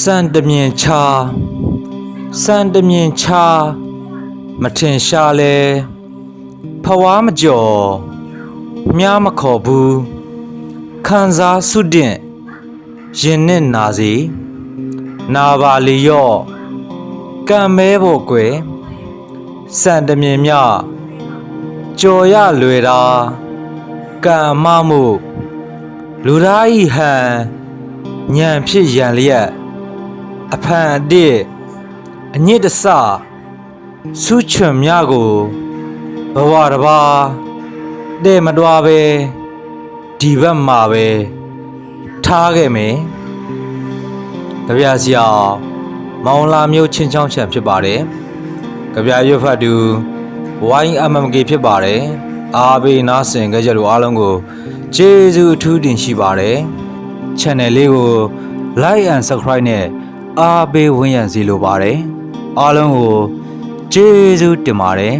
စံတမြင်ချာစံတမြင်ချာမထင်ရှားလဲဖဝါမကျော်မြားမခေါ်ဘူးခံစားစုတင်ရင်နဲ့နာစီနာပါလီရော့ကံမဲဖို့ကွယ်စံတမြင်မြကြော်ရလွယ်တာကံအမမှုလူသားဤဟန်ညံဖြစ်ရန်လျက် အဖန်အတစ်အညစ်တဆဆုချွန်မြကိုဘဝတစ်ပါးတဲ့မတွားပဲဒီဘက်မှာပဲထားခဲ့မယ်ကြပြဆရာမောင်လာမျိုးချင်းချောင်းချံဖြစ်ပါတယ်ကြပြရွတ်ဖတ်သူ YMMK ဖြစ်ပါတယ်အားပေးနားဆင်ကြကြလို့အားလုံးကိုကျေးဇူးအထူးတင်ရှိပါတယ် channel လေးကို like and subscribe နဲ့ အားပေးဝင်ရန်စီလိုပါတယ်အားလုံးကိုကျေးဇူးတင်ပါတယ်